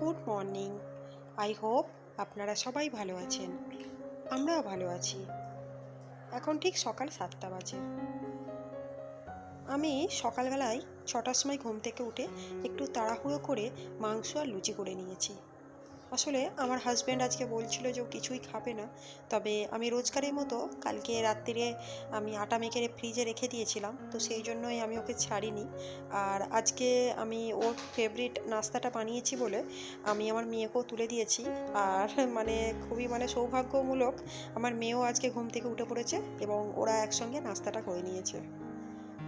Good morning I hope আপনারা সবাই ভালো আছেন। আমরাও ভালো আছি। এখন ঠিক সকাল সাতটা বাজে। আমি সকালবেলায় ছটার সময় ঘুম থেকে উঠে একটু তাড়াহুড়ো করে মাংস আর লুচি করে নিয়েছি। আসলে আমার হাজব্যান্ড আজকে বলছিল যে ও কিছুই খাবে না, তবে আমি রোজকারের মতো কালকে রাত্রিরে আমি আটা মেখে ফ্রিজে রেখে দিয়েছিলাম, তো সেই জন্যই আমি ওকে ছাড়িনি। আর আজকে আমি ওর ফেভারিট নাস্তাটা বানিয়েছি বলে আমি আমার মেয়েকেও তুলে দিয়েছি। আর মানে খুবই মানে সৌভাগ্যমূলক আমার মেয়েও আজকে ঘুম থেকে উঠে পড়েছে এবং ওরা একসঙ্গে নাস্তাটা করে নিয়েছে।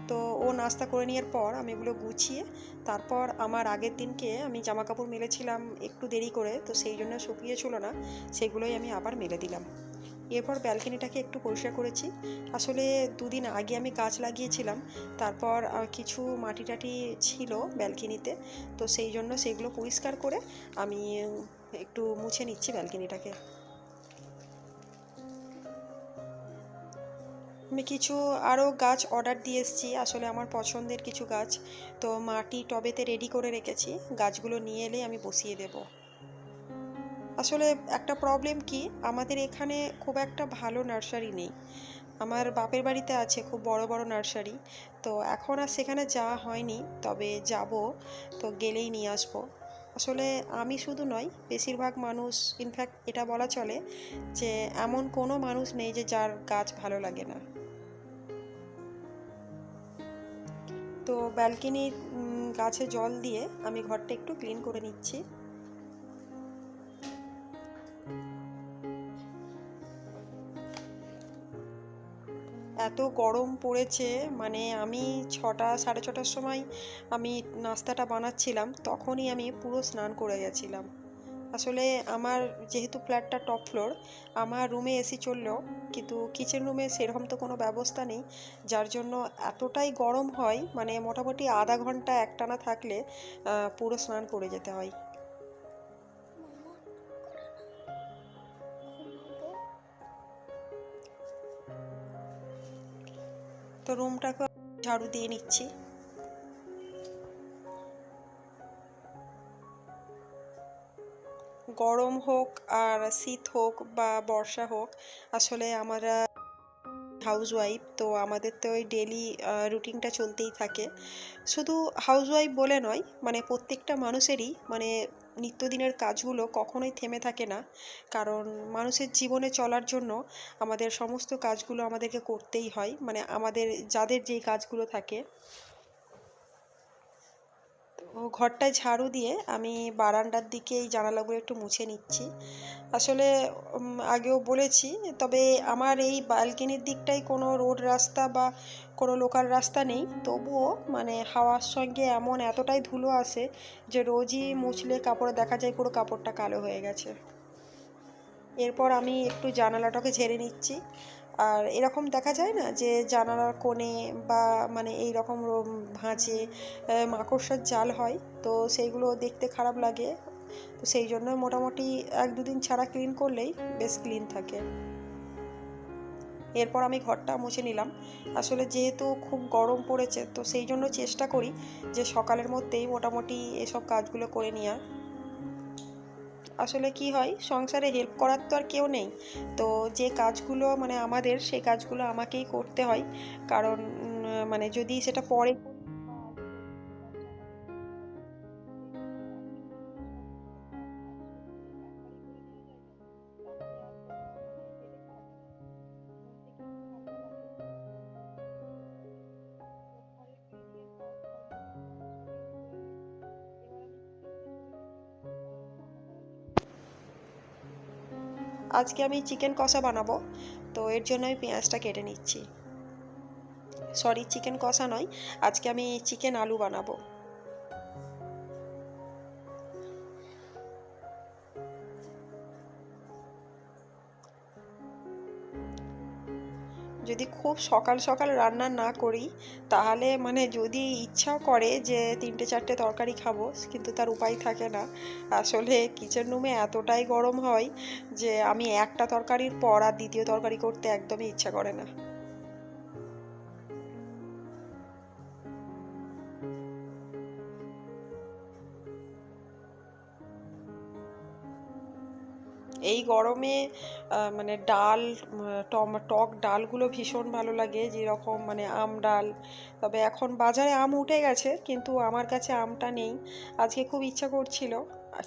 তো ও নাস্তা করে নেওয়ার পর আমি এগুলো গুছিয়ে তারপর আমার আগের দিনকে আমি জামা কাপড় মেলেছিলাম একটু দেরি করে, তো সেই জন্য শুকিয়েছিল না, সেগুলোই আমি আবার মেলে দিলাম। এরপর ব্যালকনিটাকে একটু পরিষ্কার করেছি। আসলে দুদিন আগে আমি গাছ লাগিয়েছিলাম, তারপর কিছু মাটি টাটি ছিল ব্যালকনিতে, তো সেই জন্য সেগুলো পরিষ্কার করে আমি একটু মুছে নিচ্ছি ব্যালকনিটাকে। আমি কিছু আরও গাছ অর্ডার দিয়ে এসেছি। আসলে আমার পছন্দের কিছু গাছ। তো মাটি টবেতে রেডি করে রেখেছি। গাছগুলো নিয়ে এলে আমি বসিয়ে দেব। আসলে একটা প্রবলেম কি? আমাদের এখানে খুব একটা ভালো নার্সারি নেই। আমার বাপের বাড়িতে আছে খুব বড় বড় নার্সারি তো এখন আর সেখানে যাওয়া হয়নি। তবে যাব। তো গেলেই নিয়ে আসব। আসলে আমি শুধু নয়, বেশিরভাগ মানুষ ইনফ্যাক্ট এটা বলা চলে যে, এমন কোনো মানুষ নেই যে যার গাছ ভালো লাগে না। তো ব্যালকনির গাছে জল দিয়ে আমি ঘরটা একটু ক্লিন করে নিচ্ছি। এত গরম পড়েছে মানে আমি ছটা, সাড়ে ছটার সময় আমি নাস্তাটা বানাচ্ছিলাম, তখনই আমি পুরো স্নান করে গেছিলাম। আসলে আমার যেহেতু ফ্ল্যাটটা টপ ফ্লোর আমার রুমে এসি চললেও কিন্তু কিচেন রুমে সেরকম তো কোনো ব্যবস্থা নেই। যার জন্য এতটাই গরম হয় মানে মোটামুটি আধা ঘণ্টা একটানা থাকলে পুরো স্নান করে যেতে হয়। তো রুমটাকে ঝাড়ু দিয়ে নিচ্ছি। গরম হোক আর শীত হোক বা বর্ষা হোক, আসলে আমরা হাউস ওয়াইফ তো আমাদের তো ওই ডেলি রুটিনটা চলতেই থাকে। শুধু হাউস ওয়াইফ বলে নয় মানে প্রত্যেকটা মানুষেরই মানে নিত্যদিনের কাজগুলো কখনোই থেমে থাকে না। কারণ মানুষের জীবনে চলার জন্য আমাদের সমস্ত কাজগুলো আমাদেরকে করতেই হয় মানে আমাদের, যাদের যেই কাজগুলো থাকে। ঘরটায় ঝাড়ু দিয়ে আমি বারান্দার দিকে এই জানালাগুলো একটু মুছে নিচ্ছি। আসলে আগেও বলেছি, তবে আমার এই ব্যালকনির দিকটায় কোনো রোড রাস্তা বা কোনো লোকাল রাস্তা নেই। তবুও মানে হাওয়ার সঙ্গে এমন এতটাই ধুলো আসে যে রোজই মুছলে কাপড়ে দেখা যায় পুরো কাপড়টা কালো হয়ে গেছে। এরপর আমি একটু জানালাটাকে ঝেড়ে নিচ্ছি। আর এরকম দেখা যায় না যে জানালার কোণে বা মানে এই রকম ভাঁজে মাকড়সার জাল হয়, তো সেইগুলো দেখতে খারাপ লাগে। তো সেই জন্য মোটামুটি এক দুদিন ছাড়া ক্লিন করলেই বেশ ক্লিন থাকে। এরপর আমি ঘরটা মুছে নিলাম। আসলে যেহেতু খুব গরম পড়েছে, তো সেই জন্য চেষ্টা করি যে সকালের মধ্যেই মোটামুটি এসব কাজগুলো করে নেওয়ার। আসলে কি হয়? সংসারে হেল্প করার তো আর কেউ নেই। তো যে কাজগুলো মানে আমাদের, সে কাজগুলো আমাকেই করতে হয়। কারণ মানে যদি সেটা পরে আজকে আমি চিকেন কষা বানাবো। তো এর জন্য আমি পেঁয়াজটা কেটে নিচ্ছি। সরি চিকেন কষা নয়, আজকে আমি চিকেন আলু বানাবো। যদি খুব সকাল সকাল রান্না না করি, তাহলে মানে যদি ইচ্ছা করে যে তিনটে চারটে তরকারি খাব, কিন্তু তার উপায় থাকে না। আসলে কিচেন রুমে এতটাই গরম হয় যে আমি একটা তরকারির পর আর দ্বিতীয় তরকারি করতে একদমই ইচ্ছা করে না। এই গরমে মানে ডাল টম, টক ডালগুলো ভীষণ ভালো লাগে, যেরকম মানে আম ডাল। তবে এখন বাজারে আম উঠে গেছে, কিন্তু আমার কাছে আমটা নেই। আজকে খুব ইচ্ছা করছিল।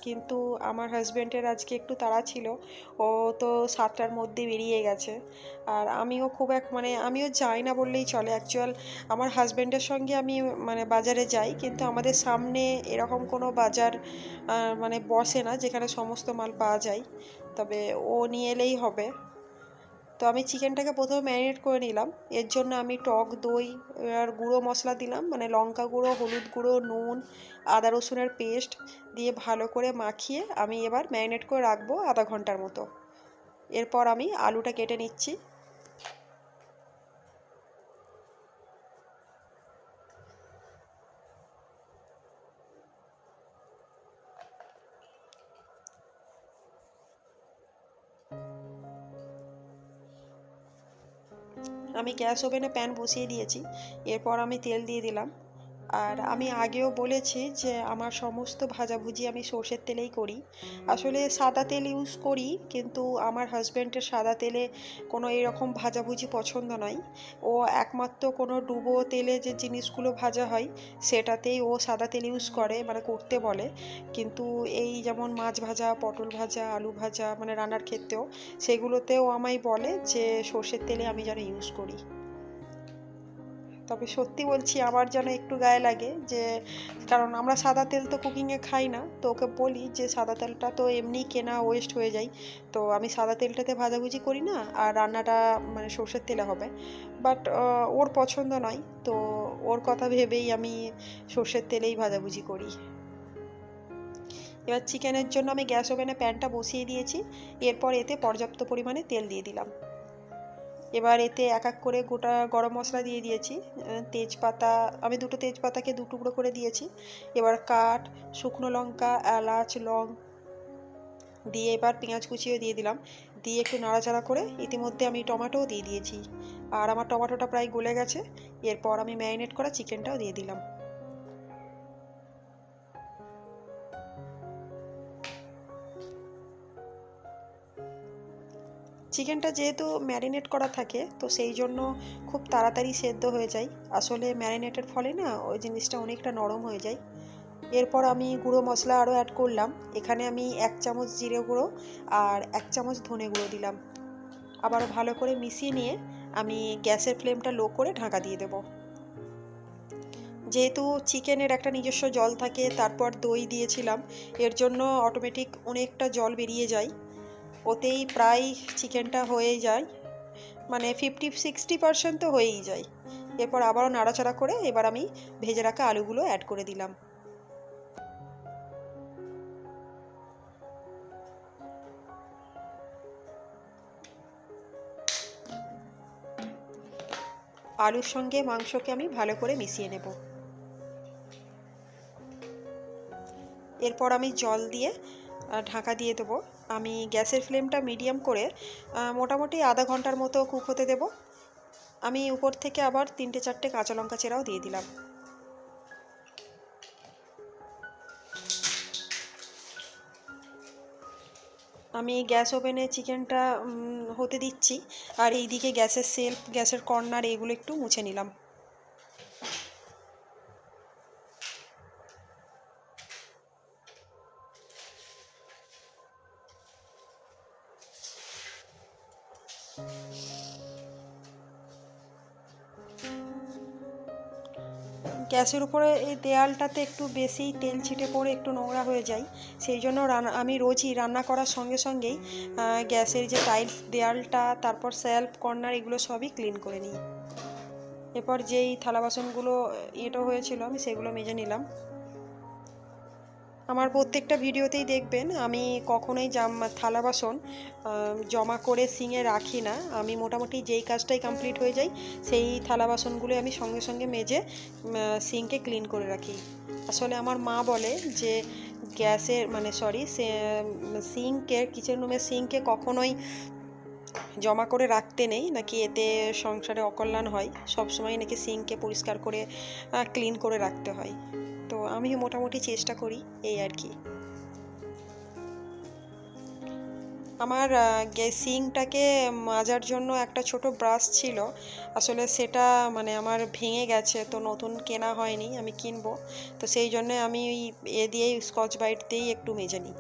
কিন্তু আমার হাজব্যান্ডের আজকে একটু তাড়া ছিল। ও তো সাতটার মধ্যে বেরিয়ে গেছে। আর আমিও খুব এক মানে আমিও যাই না বললেই চলে। অ্যাকচুয়াল আমার হাজব্যান্ডের সঙ্গে আমি মানে বাজারে যাই, কিন্তু আমাদের সামনে এরকম কোনো বাজার মানে বসে না, যেখানে সমস্ত মাল পাওয়া যায়। তবে ও নিয়ে এলেই হবে। তো আমি চিকেনটাকে প্রথমে ম্যারিনেট করে নিলাম। এর জন্য আমি টক দই আর গুঁড়ো মশলা দিলাম। মানে লঙ্কা গুঁড়ো, হলুদ গুঁড়ো, নুন, আদা রসুনের পেস্ট দিয়ে ভালো করে মাখিয়ে আমি এবার ম্যারিনেট করে রাখব আধা ঘণ্টার মতো। এরপর আমি আলুটা কেটে নিচ্ছি। গ্যাস ওভেনে প্যান বসিয়ে দিয়েছি। এরপর আমি তেল দিয়ে দিলাম। আর আমি আগেও বলেছি যে আমার সমস্ত ভাজাভুজি আমি সর্ষের তেলেই করি। আসলে সাদা তেল ইউজ করি, কিন্তু আমার হাজব্যান্ডের সাদা তেলে কোনো এরকম ভাজাভুজি পছন্দ নয়। ও একমাত্র কোনো ডুবো তেলে যে জিনিসগুলো ভাজা হয়, সেটাতেই ও সাদা তেল ইউজ করে মানে করতে বলে। কিন্তু এই যেমন মাছ ভাজা, পটল ভাজা, আলু ভাজা মানে রান্নার ক্ষেত্রেও, সেগুলোতেও আমায় বলে যে সর্ষের তেলে আমি যেন ইউজ করি। তবে সত্যি বলছি, আমার যেন একটু গায়ে লাগে যে, কারণ আমরা সাদা তেল তো কুকিংয়ে খাই না, তো ওকে বলি যে, সাদা তেলটা তো এমনি কেনা ওয়েস্ট হয়ে যায়। তো আমি সাদা তেলটাতে ভাজাভুজি করি না, আর রান্নাটা মানে সর্ষের তেলে হবে। বাট ওর পছন্দ নয়, তো ওর কথা ভেবেই আমি সর্ষের তেলেই ভাজাভুজি করি। এবার চিকেনের জন্য আমি গ্যাস ওভেনে প্যানটা বসিয়ে দিয়েছি, এরপর এতে পর্যাপ্ত পরিমাণে তেল দিয়ে দিলাম। এবার এতে এক এক করে গোটা গরম মশলা দিয়ে দিয়েছি তেজপাতা, আমি দুটো তেজপাতাকে দু টুকরো করে দিয়েছি। এবার কাঠ, শুকনো লঙ্কা, এলাচ, লং দিয়ে এবার পেঁয়াজ কুচিও দিয়ে দিলাম। দিয়ে একটু নাড়াচাড়া করে ইতিমধ্যে আমি টমেটোও দিয়ে দিয়েছি। আর আমার টমেটোটা প্রায় গলে গেছে, এরপর আমি ম্যারিনেট করা চিকেনটাও দিয়ে দিলাম। চিকেনটা যেহেতু ম্যারিনেট করা থাকে, তো সেই জন্য খুব তাড়াতাড়ি সেদ্ধ হয়ে যায়। আসলে ম্যারিনেটের ফলে না ওই জিনিসটা অনেকটা নরম হয়ে যায়। এরপর আমি গুঁড়ো মশলা আরও অ্যাড করলাম। এখানে আমি এক চামচ জিরে গুঁড়ো আর এক চামচ ধনে গুঁড়ো দিলাম। আবার ভালো করে মিশিয়ে নিয়ে আমি গ্যাসের ফ্লেমটা লো করে ঢাকা দিয়ে দেবো। যেহেতু চিকেনের একটা নিজস্ব জল থাকে, তারপর দই দিয়েছিলাম, এর জন্য অটোমেটিক অনেকটা জল বেরিয়ে যায়। ওতেই প্রায় চিকেনটা হয়েই যায়। মানে ফিফটি সিক্সটি পার্সেন্ট তো হয়েই যায়। এরপর আবারও নাড়াচাড়া করে এবার আমি ভেজে রাখা আলুগুলো অ্যাড করে দিলাম। আলুর সঙ্গে মাংসকে আমি ভালো করে মিশিয়ে নেব। এরপর আমি জল দিয়ে ঢাকা দিয়ে দেবো। আমি গ্যাসের ফ্লেমটা মিডিয়াম করে মোটামুটি আধা ঘণ্টার মতো কুক হতে দেব। আমি উপর থেকে আবার তিনটে চারটে কাঁচা লঙ্কা চেরাও দিয়ে দিলাম। আমি গ্যাস ওভেনে চিকেনটা হতে দিচ্ছি। আর এইদিকে গ্যাসের সেলফ, গ্যাসের কর্নার এগুলো একটু মুছে নিলাম। গ্যাসের উপরে এই দেয়ালটাতে একটু বেশি তেল ছিটে পড়ে একটু নোংরা হয়ে যায়, সেই জন্য রান্না আমি রোজই রান্না করার সঙ্গে সঙ্গেই গ্যাসের যে টাইলস দেয়ালটা, তারপর সেলফ কর্নার এগুলো সবই ক্লিন করে নিই। এরপর যেই থালা বাসনগুলো এটা হয়েছিল, আমি সেগুলো মেজে নিলাম। আমার প্রত্যেকটা ভিডিওতেই দেখবেন, আমি কখনোই জাম, থালা বাসন জমা করে সিঙে রাখি না। আমি মোটামুটি যেই কাজটাই কমপ্লিট হয়ে যায় সেই থালা বাসনগুলো আমি সঙ্গে সঙ্গে মেজে সিঙ্কে ক্লিন করে রাখি। আসলে আমার মা বলে যে, গ্যাসের মানে সরি সিঙ্কে কিচেন রুমের সিঙ্কে কখনোই জমা করে রাখতে নেই, নাকি এতে সংসারে অকল্যাণ হয়। সবসময় নাকি সিঙ্ককে পরিষ্কার করে ক্লিন করে রাখতে হয়। তো আমি মোটামুটি চেষ্টা করি এই আর কি। আমার সিঙ্কটাকে মাজার জন্য একটা ছোট ব্রাশ ছিল। আসলে সেটা মানে আমার ভেঙে গেছে, তো নতুন কেনা হয়নি, আমি কিনবো। তো সেই জন্য আমি ওই এ দিয়েই স্কচ ব্রাইট দিয়েই একটু মেজে নিই।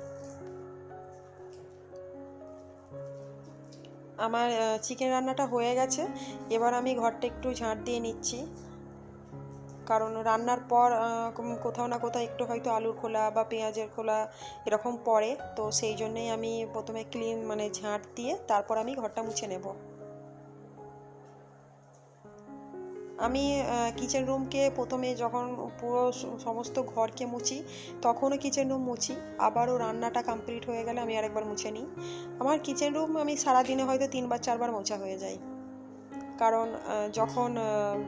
আমার চিকেন রান্নাটা হয়ে গেছে। এবার আমি ঘরটা একটু ঝাঁট দিয়ে নিচ্ছি। কারণ রান্নার পর কোথাও না কোথাও একটু হয়তো আলুর খোলা বা পেঁয়াজের খোলা এরকম পড়ে। তো সেই জন্যেই আমি প্রথমে ক্লিন মানে ঝাঁট দিয়ে তারপর আমি ঘরটা মুছে নেব। আমি কিচেন রুমকে প্রথমে যখন পুরো সমস্ত ঘরকে মুছি, তখনও কিচেন রুম মুছি। আবারও রান্নাটা কমপ্লিট হয়ে গেলে আমি আরেকবার মুছে নিই। আমার কিচেন রুম আমি সারাদিনে হয়তো তিনবার, চারবার মোছা হয়ে যায়। কারণ যখন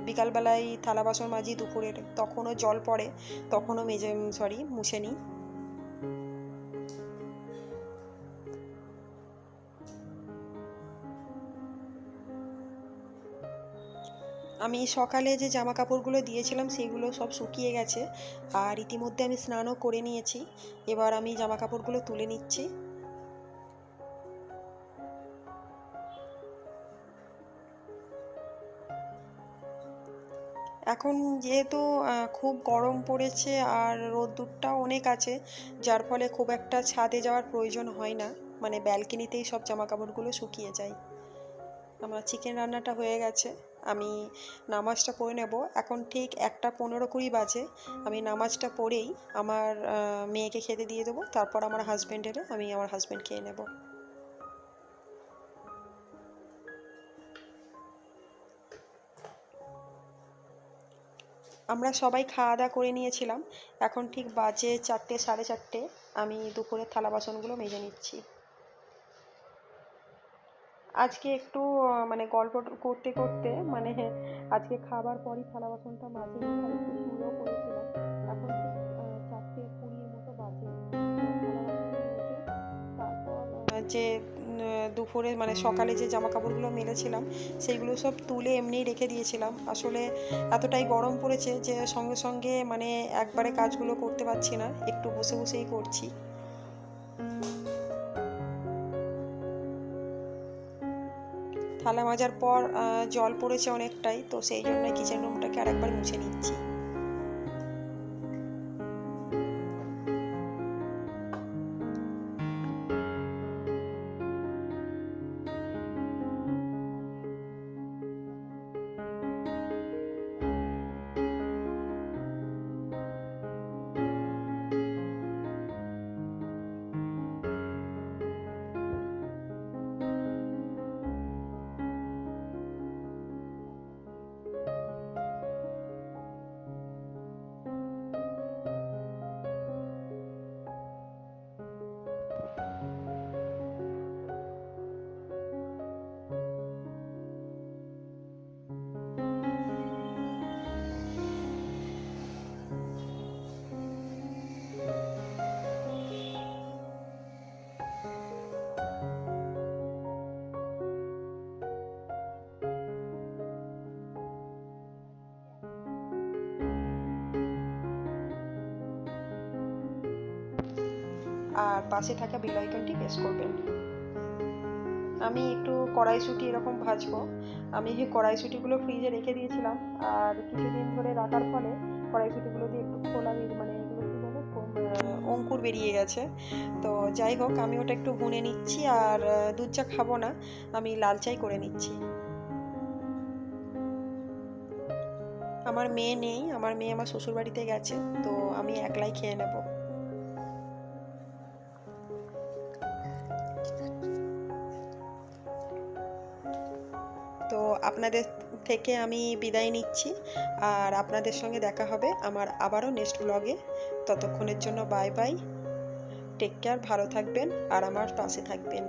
বিকালবেলায় থালা বাসন মাজি দুপুরের, তখনও জল পড়ে, তখনও মেজে সরি মুছে নিই। আমি সকালে যে জামা কাপড়গুলো দিয়েছিলাম, সেগুলো সব শুকিয়ে গেছে, আর ইতিমধ্যে আমি স্নানও করে নিয়েছি। এবার আমি জামা কাপড়গুলো তুলে নিচ্ছি। এখন যেহেতু খুব গরম পড়েছে আর রোদ্দুরটাও অনেক আছে যার ফলে খুব একটা ছাদে যাওয়ার প্রয়োজন হয় না। মানে ব্যালকনিতেই সব জামা কাপড়গুলো শুকিয়ে যায়। আমার চিকেন রান্নাটা হয়ে গেছে। আমি নামাজটা পড়ে নেব। এখন ঠিক একটা পনেরো কুড়ি বাজে। আমি নামাজটা পড়েই আমার মেয়েকে খেতে দিয়ে দেবো। তারপর আমার হাজব্যান্ড এলে আমি আমার হাজব্যান্ড খেয়ে নেব। আমরা সবাই খাওয়া দাওয়া করে নিয়েছিলাম। এখন ঠিক বাজে চারটে, সাড়ে চারটে। আমি দুপুরের থালা বাসনগুলো মেজে নিচ্ছি। আজকে একটু মানে গল্প করতে করতে মানে আজকে খাবার পরই থালা বাসনটা মাঝে করেছিলাম। এখন চারটে কুড়ির মতো যে দুপুরে মানে সকালে যে জামা কাপড়গুলো মেলেছিলাম, সেইগুলো সব তুলে এমনিই রেখে দিয়েছিলাম। আসলে এতটাই গরম পড়েছে যে সঙ্গে সঙ্গে মানে একবারে কাজগুলো করতে পারছি না, একটু বসে বসেই করছি। থালা মাজার পর জল পড়েছে অনেকটাই, তো সেই জন্য কিচেন রুমটাকে আরেকবার মুছে নিচ্ছি। আর পাশে থাকা বেল আইকনটি প্রেস করবেন। আমি একটু কড়াইশুঁটি এরকম ভাজবো। আমি যে কড়াইশুঁটিগুলো ফ্রিজে রেখে দিয়েছিলাম আর কিছুদিন ধরে রাখার ফলে কড়াইশুঁটিগুলো দিয়ে একটু খোলা মানে এগুলো বলে? অঙ্কুর বেরিয়ে গেছে। তো যাই হোক, আমি ওটা একটু ভুনে নিচ্ছি আর দুধ চা খাব না, আমি লাল চাই করে নিচ্ছি। আমার মেয়ে নেই, আমার মেয়ে আমার শ্বশুর বাড়িতে গেছে, তো আমি একলাই খেয়ে নেব। আপনাদের থেকে আমি বিদায় নিচ্ছি আর আপনাদের সঙ্গে দেখা হবে আমার আবারও নেক্সট ব্লগে ততক্ষণের জন্য বাই বাই টেক কেয়ার ভালো থাকবেন আর আমার পাশে থাকবেন।